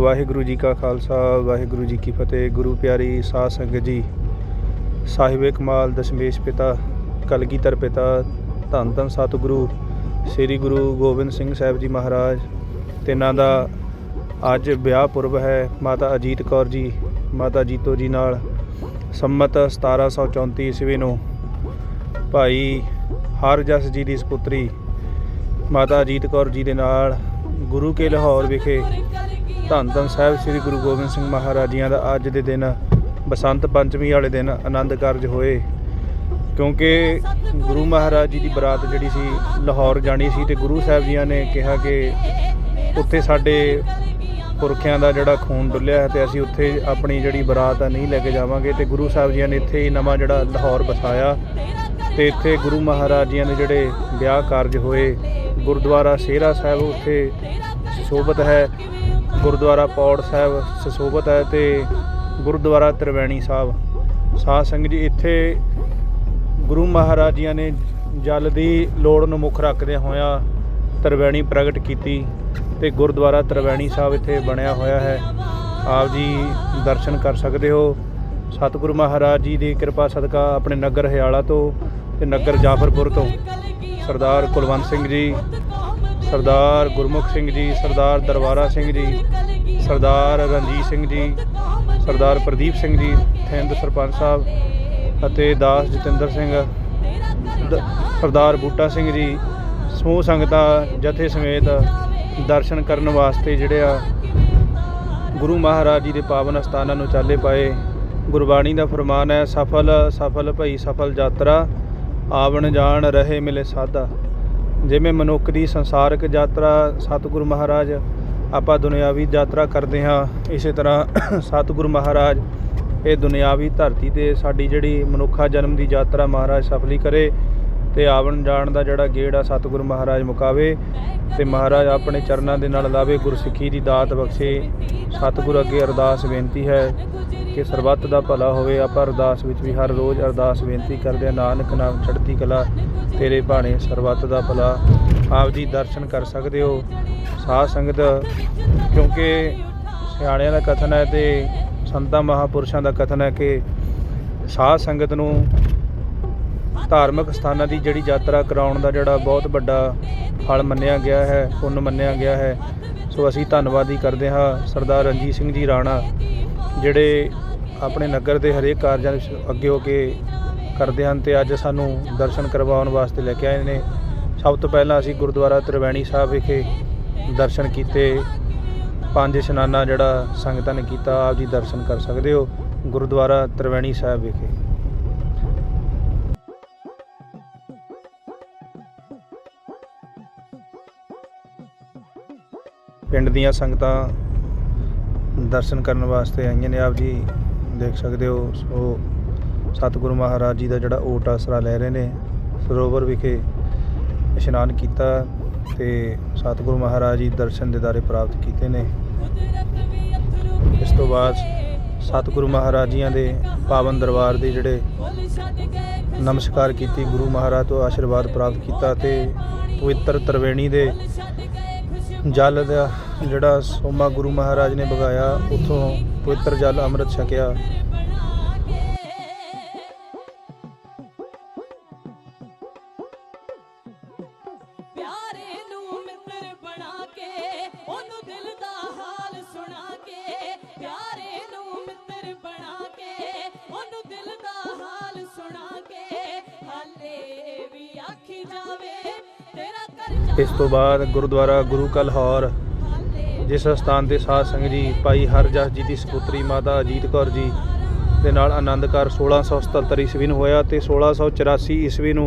ਵਾਹਿਗੁਰੂ ਜੀ ਕਾ ਖਾਲਸਾ, ਵਾਹਿਗੁਰੂ ਜੀ ਕੀ ਫਤਿਹ। ਗੁਰੂ ਪਿਆਰੀ ਸਾਧ ਸੰਗਤ ਜੀ, ਸਾਹਿਬੇ ਕਮਾਲ ਦਸ਼ਮੇਸ਼ ਪਿਤਾ, ਕਲਗੀਧਰ ਪਿਤਾ, ਧੰਨ ਧੰਨ ਸਤਿਗੁਰੂ, ਸ੍ਰੀ ਗੁਰੂ ਗੋਬਿੰਦ ਸਿੰਘ ਸਾਹਿਬ ਜੀ ਮਹਾਰਾਜ। ਤਿੰਨਾਂ ਦਾ ਅੱਜ ਵਿਆਹ ਪੁਰਬ ਹੈ, ਮਾਤਾ ਅਜੀਤ ਕੌਰ ਜੀ, ਮਾਤਾ ਜੀਤੋ ਜੀ ਨਾਲ, ਸੰਮਤ 1734 ਈਸਵੀ ਨੂੰ। ਭਾਈ ਹਰਜਸ ਜੀ ਦੀ ਸੁਪੁੱਤਰੀ, ਮਾਤਾ ਅਜੀਤ ਕੌਰ ਜੀ ਦੇ ਨਾਲ, ਗੁਰੂ ਕੇ ਲਾਹੌਰ ਵਿਖੇ ਧੰਨ ਧੰਨ ਸਾਹਿਬ ਸ੍ਰੀ ਗੁਰੂ ਗੋਬਿੰਦ ਸਿੰਘ ਮਹਾਰਾਜ ਜੀਆਂ ਦਾ ਅੱਜ ਦੇ ਦਿਨ ਬਸੰਤ ਪੰਚਮੀ ਵਾਲੇ ਦਿਨ ਆਨੰਦ ਕਾਰਜ ਹੋਏ। ਕਿਉਂਕਿ ਗੁਰੂ ਮਹਾਰਾਜ ਜੀ ਦੀ ਬਰਾਤ ਜਿਹੜੀ ਸੀ ਲਾਹੌਰ ਜਾਣੀ ਸੀ ਤੇ ਗੁਰੂ ਸਾਹਿਬ ਜੀਆਂ ਨੇ ਕਿਹਾ ਕਿ ਉੱਥੇ ਸਾਡੇ ਪੁਰਖਿਆਂ ਦਾ ਜਿਹੜਾ ਖੂਨ ਡੁੱਲਿਆ ਹੈ ਤੇ ਅਸੀਂ ਉੱਥੇ ਆਪਣੀ ਜਿਹੜੀ ਬਰਾਤ ਆ ਨਹੀਂ ਲੈ ਕੇ ਜਾਵਾਂਗੇ ਤੇ ਗੁਰੂ ਸਾਹਿਬ ਜੀਆਂ ਨੇ ਇੱਥੇ ਹੀ ਨਵਾਂ ਜਿਹੜਾ ਲਾਹੌਰ ਵਸਾਇਆ ਤੇ ਇੱਥੇ ਗੁਰੂ ਮਹਾਰਾਜ ਜੀਆਂ ਦੇ ਜਿਹੜੇ ਵਿਆਹ ਕਾਰਜ ਹੋਏ। ਗੁਰਦੁਆਰਾ ਸੇਰਾ ਸਾਹਿਬ ਉੱਥੇ ਸੁਸ਼ੋਭਿਤ ਹੈ। ਗੁਰਦੁਆਰਾ ਪੌੜ ਸਾਹਿਬ ਸੁਸ਼ੋਭਿਤ ਹੈ ਤੇ ਗੁਰਦੁਆਰਾ ਤ੍ਰਿਵੇਣੀ ਸਾਹਿਬ। ਸਾਧ ਸੰਗਤ ਜੀ, ਇੱਥੇ ਗੁਰੂ ਮਹਾਰਾਜ ਜੀਆਂ ਨੇ ਜਲ ਦੀ ਲੋੜ ਨੂੰ ਮੁੱਖ ਰੱਖਦੇ ਹੋਇਆਂ ਤ੍ਰਿਵੇਣੀ ਪ੍ਰਗਟ ਕੀਤੀ ਤੇ ਗੁਰਦੁਆਰਾ ਤ੍ਰਿਵੇਣੀ ਸਾਹਿਬ ਇੱਥੇ ਬਣਿਆ ਹੋਇਆ ਹੈ। ਆਪ ਜੀ ਦਰਸ਼ਨ ਕਰ ਸਕਦੇ ਹੋ। ਸਤਿਗੁਰੂ ਮਹਾਰਾਜ ਜੀ ਦੀ ਕਿਰਪਾ ਸਦਕਾ ਆਪਣੇ ਨਗਰ ਹਿਆਲਾ ਤੋਂ ਤੇ ਨਗਰ ਜਾਫਰਪੁਰ ਤੋਂ ਸਰਦਾਰ ਕੁਲਵੰਤ ਸਿੰਘ ਜੀ ਸਰਦਾਰ ਗੁਰਮੁਖ ਸਿੰਘ ਜੀ, ਸਰਦਾਰ ਦਰਬਾਰਾ ਸਿੰਘ ਜੀ, ਸਰਦਾਰ ਰਣਜੀਤ ਸਿੰਘ ਜੀ, ਸਰਦਾਰ ਪ੍ਰਦੀਪ ਸਿੰਘ ਜੀ, ਥਿੰਦ ਸਰਪੰਚ ਸਾਹਿਬ ਅਤੇ ਦਾਸ ਜਤਿੰਦਰ ਸਿੰਘ, ਦ- ਸਰਦਾਰ ਬੂਟਾ ਸਿੰਘ ਜੀ, ਸਮੂਹ ਸੰਗਤਾਂ ਜਥੇ ਸਮੇਤ ਦਰਸ਼ਨ ਕਰਨ ਵਾਸਤੇ ਜਿਹੜੇ ਆ ਗੁਰੂ ਮਹਾਰਾਜ ਜੀ ਦੇ ਪਾਵਨ ਅਸਥਾਨਾਂ ਨੂੰ ਚਾਲੇ ਪਾਏ। ਗੁਰਬਾਣੀ ਦਾ ਫਰਮਾਨ ਹੈ, ਸਫਲ ਸਫਲ ਭਈ ਸਫਲ ਯਾਤਰਾ ਆਵਣ ਜਾਣ ਰਹੇ ਮਿਲੇ ਸਾਧਾ। ਜਿਵੇਂ ਮਨੁੱਖ ਦੀ ਸੰਸਾਰਿਕ ਯਾਤਰਾ ਸਤਿਗੁਰੂ ਮਹਾਰਾਜ ਆਪਾਂ ਦੁਨਿਆਵੀ ਯਾਤਰਾ ਕਰਦੇ ਹਾਂ, ਇਸੇ ਤਰ੍ਹਾਂ ਸਤਿਗੁਰੂ ਮਹਾਰਾਜ ਇਹ ਦੁਨਿਆਵੀ ਧਰਤੀ ਤੇ ਸਾਡੀ ਜਿਹੜੀ ਮਨੁੱਖਾ ਜਨਮ ਦੀ ਯਾਤਰਾ ਮਹਾਰਾਜ ਸਫਲੀ ਕਰੇ ਤੇ ਆਵਣ ਜਾਣ ਦਾ ਜਿਹੜਾ ਗੇੜ ਆ ਸਤਿਗੁਰੂ ਮਹਾਰਾਜ ਮੁਕਾਵੇ ਤੇ ਮਹਾਰਾਜ ਆਪਣੇ ਚਰਨਾਂ ਦੇ ਨਾਲ ਲਾਵੇ, ਗੁਰਸਿੱਖੀ ਦੀ ਦਾਤ ਬਖਸ਼ੇ। ਸਤਿਗੁਰ ਅੱਗੇ ਅਰਦਾਸ ਬੇਨਤੀ ਹੈ ਕਿ ਸਰਬੱਤ ਦਾ ਭਲਾ ਹੋਵੇ। ਆਪਾਂ ਅਰਦਾਸ ਵਿੱਚ ਵੀ ਹਰ ਰੋਜ਼ ਅਰਦਾਸ ਬੇਨਤੀ ਕਰਦੇ ਹਾਂ, ਨਾਨਕ ਨਾਮ ਚੜ੍ਹਦੀ ਕਲਾ, ਤੇਰੇ ਬਾਣੇ ਸਰਬੱਤ ਦਾ ਭਲਾ। ਆਪ ਜੀ ਦਰਸ਼ਨ ਕਰ ਸਕਦੇ ਹੋ ਸਾਧ ਸੰਗਤ, ਕਿਉਂਕਿ ਸਿਆਣਿਆਂ ਦਾ ਕਥਨ ਹੈ ਤੇ ਸੰਤਾਂ ਮਹਾਪੁਰਸ਼ਾਂ ਦਾ ਕਥਨ ਹੈ ਕਿ ਸਾਧ ਸੰਗਤ ਨੂੰ ਧਾਰਮਿਕ ਸਥਾਨਾਂ ਦੀ ਜਿਹੜੀ ਯਾਤਰਾ ਕਰਾਉਣ ਦਾ ਜਿਹੜਾ ਬਹੁਤ ਵੱਡਾ ਹਲ ਮੰਨਿਆ ਗਿਆ ਹੈ, ਪੁੰਨ ਮੰਨਿਆ ਗਿਆ ਹੈ। ਸੋ ਅਸੀਂ ਧੰਨਵਾਦੀ ਕਰਦੇ ਹਾਂ ਸਰਦਾਰ ਰਣਜੀਤ ਸਿੰਘ ਜੀ ਰਾਣਾ, ਜਿਹੜੇ ਆਪਣੇ ਨਗਰ ਦੇ ਹਰੇਕ ਕਾਰਜਾਂ ਵਿੱਚ ਅੱਗੇ ਹੋ ਕੇ ਕਰਦੇ ਹਨ ਤੇ ਅੱਜ ਸਾਨੂੰ ਦਰਸ਼ਨ ਕਰਵਾਉਣ ਵਾਸਤੇ ਲੈ ਕੇ ਆਏ ਨੇ। ਸਭ ਤੋਂ ਪਹਿਲਾਂ ਅਸੀਂ ਗੁਰਦੁਆਰਾ ਤ੍ਰਿਵੈਣੀ ਸਾਹਿਬ ਵਿਖੇ ਦਰਸ਼ਨ ਕੀਤੇ। ਪੰਜ ਇਸ਼ਨਾਨਾ ਜਿਹੜਾ ਸੰਗਤਾਂ ਨੇ ਕੀਤਾ, ਆਪ ਜੀ ਦਰਸ਼ਨ ਕਰ ਸਕਦੇ ਹੋ ਗੁਰਦੁਆਰਾ ਤ੍ਰਿਵੈਣੀ ਸਾਹਿਬ ਵਿਖੇ। ਪਿੰਡ ਦੀਆਂ ਸੰਗਤਾਂ ਦਰਸ਼ਨ ਕਰਨ ਵਾਸਤੇ ਆਈਆਂ ਨੇ, ਆਪ ਜੀ ਦੇਖ ਸਕਦੇ ਹੋ, ਸੋ ਸਤਿਗੁਰੂ ਮਹਾਰਾਜ ਜੀ ਦਾ ਜਿਹੜਾ ਓਟ ਆਸਰਾ ਲੈ ਰਹੇ ਨੇ, ਸਰੋਵਰ ਵਿਖੇ ਇਸ਼ਨਾਨ ਕੀਤਾ ਤੇ ਸਤਿਗੁਰੂ ਮਹਾਰਾਜ ਜੀ ਦਰਸ਼ਨ ਦਿਦਾਰੇ ਪ੍ਰਾਪਤ ਕੀਤੇ ਨੇ। ਇਸ ਤੋਂ ਬਾਅਦ ਸਤਿਗੁਰੂ ਮਹਾਰਾਜ ਜੀਆਂ ਦੇ ਪਾਵਨ ਦਰਬਾਰ ਦੇ ਜਿਹੜੇ ਨਮਸਕਾਰ ਕੀਤੀ, ਗੁਰੂ ਮਹਾਰਾਜ ਤੋਂ ਆਸ਼ੀਰਵਾਦ ਪ੍ਰਾਪਤ ਕੀਤਾ ਤੇ ਪਵਿੱਤਰ ਤਰਵੇਣੀ ਦੇ ਜਲ ਦਾ ਜਿਹੜਾ ਸੋਮਾ ਗੁਰੂ ਮਹਾਰਾਜ ਨੇ ਬਗਾਇਆ ਉਥੋਂ ਪਵਿੱਤਰ ਜਲ ਅੰਮ੍ਰਿਤ ਛਕਿਆ। ਇਸ ਤੋਂ ਬਾਅਦ ਗੁਰਦੁਆਰਾ ਗੁਰੂ ਕਾ ਲਾਹੌਰ ਜਿਸ ਸਥਾਨ ਤੇ ਸਾਧ ਸੰਗਤ ਜੀ, ਭਾਈ ਹਰਜਸ ਜੀ ਦੀ ਸੁਪੁੱਤਰੀ ਮਾਤਾ ਅਜੀਤ ਕੌਰ ਜੀ ਦੇ ਨਾਲ ਆਨੰਦ ਕਾਰ 1677 ਈਸਵੀ ਨੂੰ ਹੋਇਆ ਤੇ 1684 ਈਸਵੀ ਨੂੰ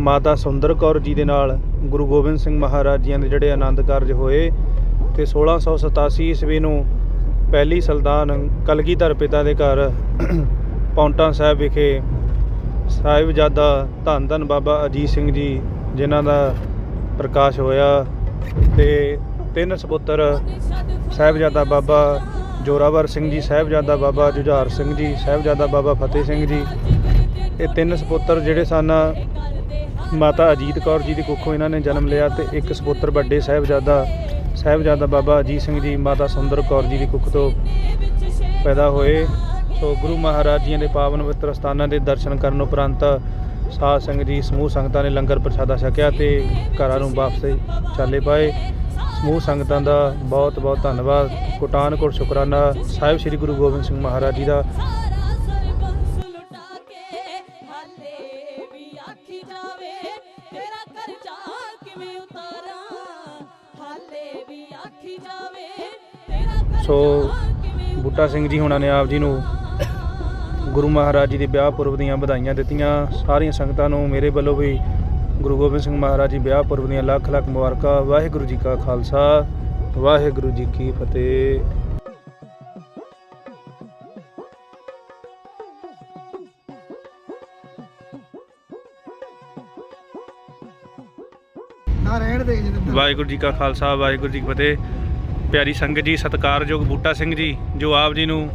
ਮਾਤਾ ਸੁੰਦਰ ਕੌਰ ਜੀ ਦੇ ਨਾਲ ਗੁਰੂ ਗੋਬਿੰਦ ਸਿੰਘ ਮਹਾਰਾਜ ਜੀਆਂ ਦੇ ਜਿਹੜੇ ਆਨੰਦ ਕਾਰਜ ਹੋਏ ਤੇ 1687 ਈਸਵੀ ਨੂੰ ਪਹਿਲੀ ਸੁਲਤਾਨ ਕਲਗੀਧਰ ਪਿਤਾ ਦੇ ਘਰ ਪੌਂਟਾ ਸਾਹਿਬ ਵਿਖੇ ਸਾਹਿਬਜ਼ਾਦਾ ਧੰਨ ਧੰਨ ਬਾਬਾ ਅਜੀਤ ਸਿੰਘ ਜੀ, ਜਿਨ੍ਹਾਂ ਦਾ ਪ੍ਰਕਾਸ਼ ਹੋਇਆ ਤੇ ਤਿੰਨ ਸਪੁੱਤਰ ਸਾਹਿਬਜ਼ਾਦਾ ਬਾਬਾ ਜੋਰਾਵਰ ਸਿੰਘ ਜੀ, ਸਾਹਿਬਜ਼ਾਦਾ ਬਾਬਾ ਜੁਝਾਰ ਸਿੰਘ ਜੀ, ਸਾਹਿਬਜ਼ਾਦਾ ਬਾਬਾ ਫਤਿਹ ਸਿੰਘ ਜੀ। ਇਹ ਤਿੰਨ ਸਪੁੱਤਰ ਜਿਹੜੇ ਸਨ, ਮਾਤਾ ਅਜੀਤ ਕੌਰ ਜੀ ਦੀ ਕੁੱਖੋਂ ਇਹਨਾਂ ਨੇ ਜਨਮ ਲਿਆ ਤੇ ਇੱਕ ਸਪੁੱਤਰ ਵੱਡੇ ਸਾਹਿਬਜ਼ਾਦਾ ਸਾਹਿਬਜ਼ਾਦਾ ਬਾਬਾ ਅਜੀਤ ਸਿੰਘ ਜੀ, ਮਾਤਾ ਸੁੰਦਰ ਕੌਰ ਜੀ ਦੀ ਕੁੱਖ ਤੋਂ ਪੈਦਾ ਹੋਏ। ਸੋ ਗੁਰੂ ਮਹਾਰਾਜ ਜੀਆਂ ਦੇ ਪਾਵਨ ਪਵਿੱਤਰ ਸਥਾਨਾਂ ਦੇ ਦਰਸ਼ਨ ਕਰਨ ਉਪਰੰਤ ਸਾਧ ਸੰਗਤ ਜੀ ਸਮੂਹ ਸੰਗਤਾਂ ਨੇ ਲੰਗਰ ਪ੍ਰਸ਼ਾਦਾ ਛਕਿਆ ਤੇ ਘਰਾਂ ਨੂੰ ਵਾਪਸ ਚਾਲੇ ਪਾਏ। ਸਮੂਹ ਸੰਗਤਾਂ ਦਾ ਬਹੁਤ ਬਹੁਤ ਧੰਨਵਾਦ। ਕੋਟਾਨ ਕੋਟ ਸ਼ੁਕਰਾਨਾ ਸਾਹਿਬ ਸ੍ਰੀ ਗੁਰੂ ਗੋਬਿੰਦ ਸਿੰਘ ਮਹਾਰਾਜ ਜੀ ਦਾ। ਸੋ ਬੂਟਾ ਸਿੰਘ ਜੀ ਹੁਣਾਂ ਨੇ ਆਪ ਜੀ ਨੂੰ ਗੁਰੂ ਮਹਾਰਾਜ ਜੀ ਦੇ ਵਿਆਹ ਪੁਰਬ ਦੀਆਂ ਵਧਾਈਆਂ ਦਿੱਤੀਆਂ। ਸਾਰੀਆਂ ਸੰਗਤਾਂ ਨੂੰ ਮੇਰੇ ਵੱਲੋਂ ਵੀ ਗੁਰੂ ਗੋਬਿੰਦ ਸਿੰਘ ਮਹਾਰਾਜ ਜੀ ਵਿਆਹ ਪੁਰਬ ਦੀਆਂ ਲੱਖ ਲੱਖ ਮੁਬਾਰਕਾਂ। ਵਾਹਿਗੁਰੂ ਜੀ ਕਾ ਖਾਲਸਾ ਵਾਹਿਗੁਰੂ ਜੀ ਕੀ ਫਤਿਹ। ਵਾਹਿਗੁਰੂ ਜੀ ਕਾ ਖਾਲਸਾ ਵਾਹਿਗੁਰੂ ਜੀ ਕੀ ਫਤਿਹ। ਪਿਆਰੀ ਸੰਗਤ ਜੀ ਸਤਿਕਾਰਯੋਗ ਬੂਟਾ ਸਿੰਘ ਜੀ ਜੋ ਆਪ ਜੀ ਨੂੰ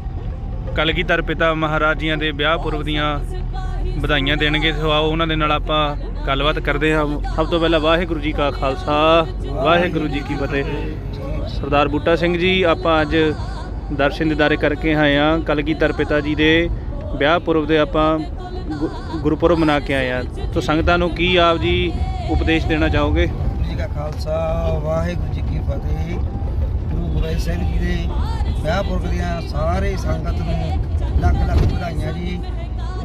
ਕਲਗੀਧਰ ਪਿਤਾ ਮਹਾਰਾਜ ਜੀਆਂ ਦੇ ਵਿਆਹ ਪੁਰਬ ਦੀਆਂ ਵਧਾਈਆਂ ਦੇਣਗੇ, ਸੋ ਆਓ ਉਹਨਾਂ ਦੇ ਨਾਲ ਆਪਾਂ ਗੱਲਬਾਤ ਕਰਦੇ ਹਾਂ। ਸਭ ਤੋਂ ਪਹਿਲਾਂ ਵਾਹਿਗੁਰੂ ਜੀ ਕਾ ਖਾਲਸਾ, ਵਾਹਿਗੁਰੂ ਜੀ ਕੀ ਫਤਿਹ। ਸਰਦਾਰ ਬੂਟਾ ਸਿੰਘ ਜੀ, ਆਪਾਂ ਅੱਜ ਦਰਸ਼ਨ ਦਿਦਾਰੇ ਕਰਕੇ ਆਏ ਹਾਂ। ਕਲਗੀਧਰ ਪਿਤਾ ਜੀ ਦੇ ਵਿਆਹ ਪੁਰਬ ਦੇ ਆਪਾਂ ਗੁ- ਗੁਰਪੁਰਬ ਮਨਾ ਕੇ ਆਏ ਹਾਂ। ਤੋ ਸੰਗਤਾਂ ਨੂੰ ਕੀ ਆਪ ਜੀ ਉਪਦੇਸ਼ ਦੇਣਾ ਚਾਹੋਗੇ? ਜੀ ਕਾ ਖਾਲਸਾ, ਵਾਹਿਗੁਰੂ ਜੀ ਕੀ ਫਤਿਹ। ਗੁਰੂ ਗੋਬਿੰਦ ਸਿੰਘ ਜੀ ਦੇ ਵਿਆਹ ਪੁਰਬ ਦੀਆਂ ਸਾਰੇ ਸੰਗਤ ਨੂੰ ਲੱਖ ਲੱਖ ਵਧਾਈਆਂ ਜੀ।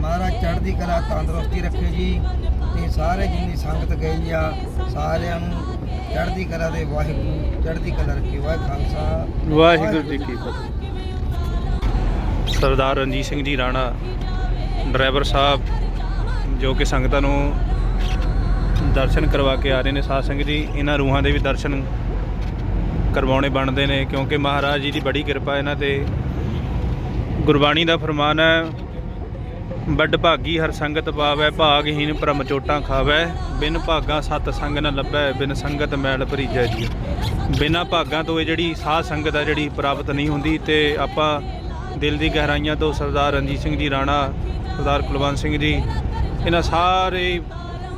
ਮਹਾਰਾਜ ਚੜ੍ਹਦੀ ਕਲਾ ਤੰਦਰੁਸਤੀ ਰੱਖੇ ਜੀ। ਤੇ ਸਾਰੇ ਜਿੰਨੀ ਸੰਗਤ ਗਈ ਆ, ਸਾਰਿਆਂ ਨੂੰ ਚੜ੍ਹਦੀ ਕਲਾ ਦੇ ਵਾਹਿਗੁਰੂ, ਚੜ੍ਹਦੀ ਕਲਾ ਰੱਖੇ। ਵਾਹਿ ਖਾਲਸਾ। ਵਾਹਿਗੁਰੂ ਜੀ ਕੀ ਫਤਿਹ। ਸਰਦਾਰ ਰਣਜੀਤ ਸਿੰਘ ਜੀ ਰਾਣਾ, ਡਰਾਈਵਰ ਸਾਹਿਬ, ਜੋ ਕਿ ਸੰਗਤਾਂ ਨੂੰ ਦਰਸ਼ਨ ਕਰਵਾ ਕੇ ਆ ਰਹੇ ਨੇ ਸਾਧ ਸੰਗਤ ਜੀ, ਇਹਨਾਂ ਰੂਹਾਂ ਦੇ ਵੀ ਦਰਸ਼ਨ ਕਰਵਾਉਣੇ ਬਣਦੇ ਨੇ, ਕਿਉਂਕਿ ਮਹਾਰਾਜ ਜੀ ਦੀ ਬੜੀ ਕਿਰਪਾ ਇਹਨਾਂ ਤੇ। ਗੁਰਬਾਣੀ ਦਾ ਫਰਮਾਨ ਹੈ, ਵੱਡ ਭਾਗੀ ਹਰ ਸੰਗਤ ਪਾਵੈ, ਭਾਗਹੀਨ ਭਰਮ ਚੋਟਾਂ ਖਾਵੈ। ਬਿਨ ਭਾਗਾ ਸਤ ਸੰਗ ਨ ਲੱਭੈ, ਬਿਨ ਸੰਗਤ ਮੈਲ ਭਰੀਜੈ ਜੀ। ਬਿਨਾ ਭਾਗਾਂ ਤੋਂ ਇਹ ਜਿਹੜੀ ਸਾਧ ਸੰਗਤ ਆ, ਜਿਹੜੀ ਪ੍ਰਾਪਤ ਨਹੀਂ ਹੁੰਦੀ, ਤੇ ਆਪਾਂ ਦਿਲ ਦੀ ਗਹਿਰਾਈਆਂ ਤੋਂ ਸਰਦਾਰ ਰਣਜੀਤ ਸਿੰਘ ਜੀ ਰਾਣਾ, ਸਰਦਾਰ ਕੁਲਵੰਤ ਸਿੰਘ ਜੀ, ਇਹਨਾਂ ਸਾਰੇ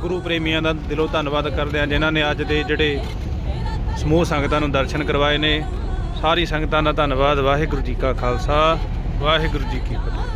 ਗੁਰੂ ਪ੍ਰੇਮੀਆਂ ਦਾ ਦਿਲੋਂ ਧੰਨਵਾਦ ਕਰਦੇ ਹਾਂ, ਜਿਨ੍ਹਾਂ ਨੇ ਅੱਜ ਦੇ ਜਿਹੜੇ ਸਮੂਹ ਸੰਗਤਾਂ ਨੂੰ ਦਰਸ਼ਨ ਕਰਵਾਏ ਨੇ। ਸਾਰੀ ਸੰਗਤਾਂ ਦਾ ਧੰਨਵਾਦ। ਵਾਹਿਗੁਰੂ ਜੀ ਕਾ ਖਾਲਸਾ। ਵਾਹਿਗੁਰੂ ਜੀ ਕੀ ਫਤਿਹ।